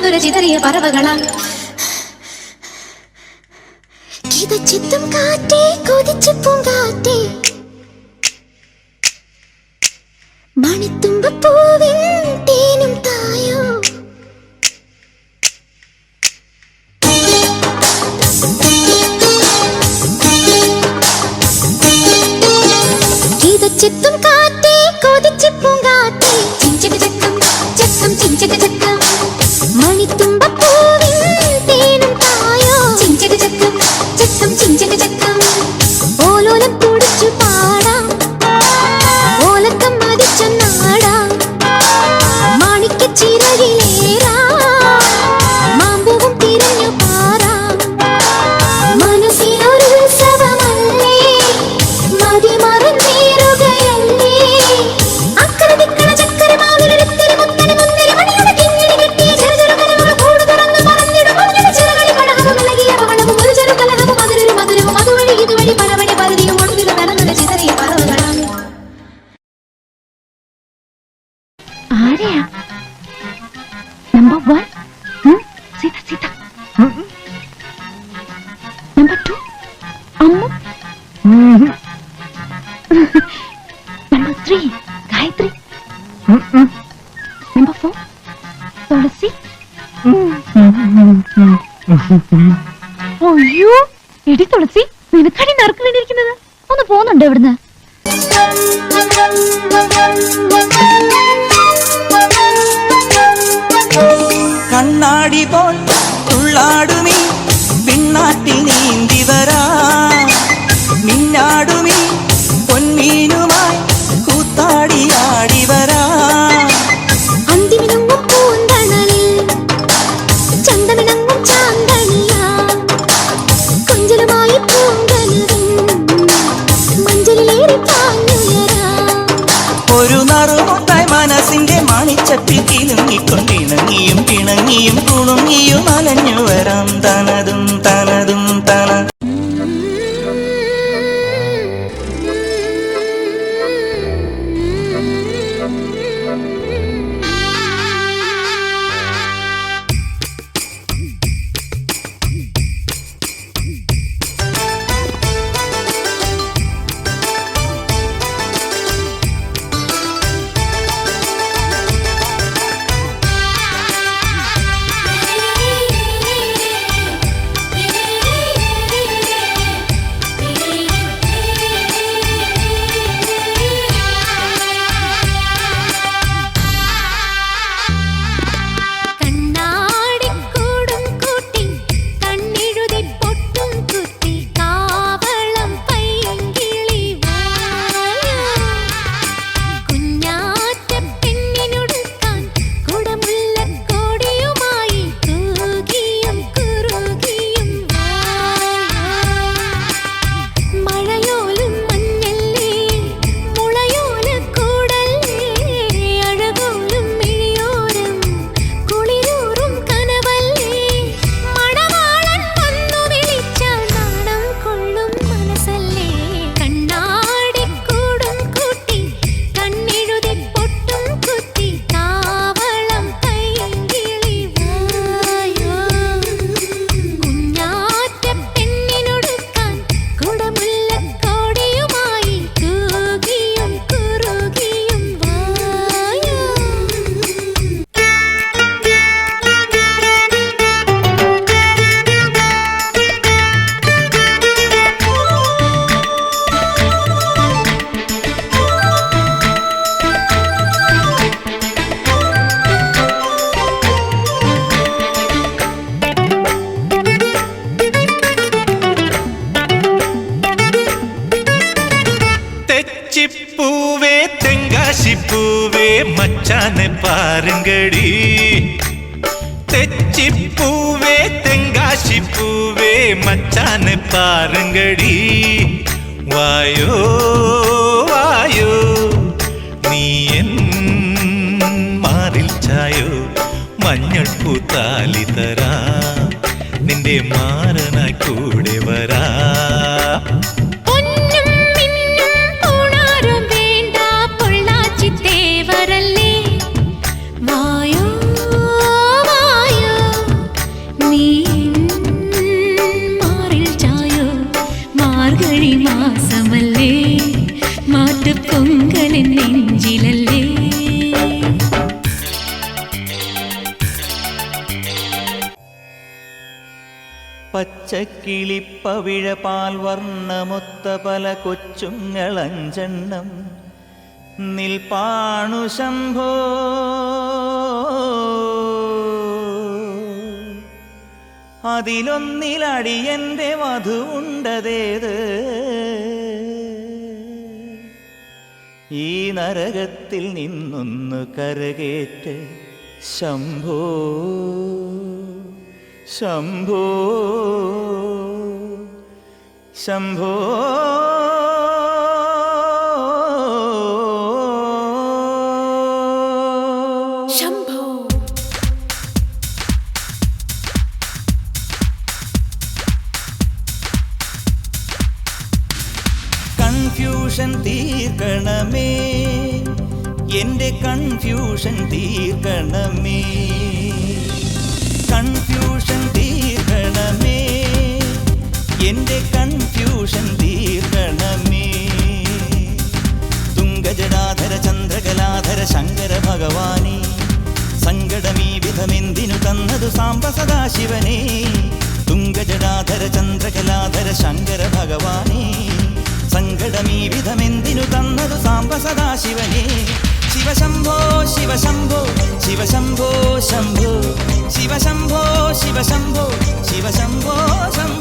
പറന്നൊരു ചിതറിയ പറവകളാ. ചിതച്ചിത്തും കാറ്റേ കൊതിച്ചു പൂങ്കാറ്റേ. മണിത്തുമ്പൂവിൻ തേനും തായോ. ചിത്തും കാറ്റേ കൊതിച്ചു പൂങ്കാറ്റേ. ചിഞ്ചിട്ട് ചിത്തം ചിത്തം ചിഞ്ചിട്ട് ആരെയാ number one Sita Sita number two Ammu number three Gayathri number four Thulasi അയ്യോ. എടി തുളസി നിനക്കടി നറുക്ക് വേണ്ടിയിരിക്കുന്നത്? ഒന്ന് പോകുന്നുണ്ടോ ഇവിടുന്ന്? പാടി പോൾ ഉള്ളാടുമീ പിന്നാട്ടി നീന്തിവരാ മിന്നാടുമി பாருங்கடி தெச்சிப்பூவே தெங்காசிப்பூவே மச்சான்னு பாருங்கடி வாயோ வாயோ നീ എൻ മാറിൽ ചായോ മഞ്ഞൾ പൂത്താലി തരാ നിന്റെ മാറനായി കൂടെ വരാ പച്ചക്കിളിപ്പവിഴ പാൽ നെഞ്ചിലല്ലേ? പച്ചക്കിളിപ്പവിഴ പാൽവർണമൊത്ത പല കൊച്ചുങ്ങളഞ്ചെണ്ണം. നിൽപ്പാണു ശംഭോ. അതിലൊന്നിലടിയന്റെ വധുണ്ടതേത് ഈ നരകത്തിൽ നിന്നൊന്ന് കരകേറ്റ് ശംഭോ ശംഭോ ശംഭോ. കൺഫ്യൂഷൻ തീർക്കണമേ. കൺഫ്യൂഷൻ തീർക്കണമേ. എന്റെ കൺഫ്യൂഷൻ തീർക്കണമേ. തുങ്കജടാധര ചന്ദ്രകലാധര ശങ്കര ഭഗവാനെ. സങ്കടമീ വിധമെന്തിനു തന്നതു സാമ്പ സദാശിവനെ. തുങ്കജടാധര ചന്ദ്രകലാധര ശങ്കര ഭഗവാനെ. സങ്കടമീ വിധമെന്തിനു തന്നതു സാമ്പ സദാശിവനെ. ಶಿವಶಂಭೋ ಶಿವಶಂಭೋ ಶಂಭೋ ಶಿವಶಂಭೋ ಶಿವಶಂಭೋ ಶಿವಶಂಭೋ ಶಂಭೋ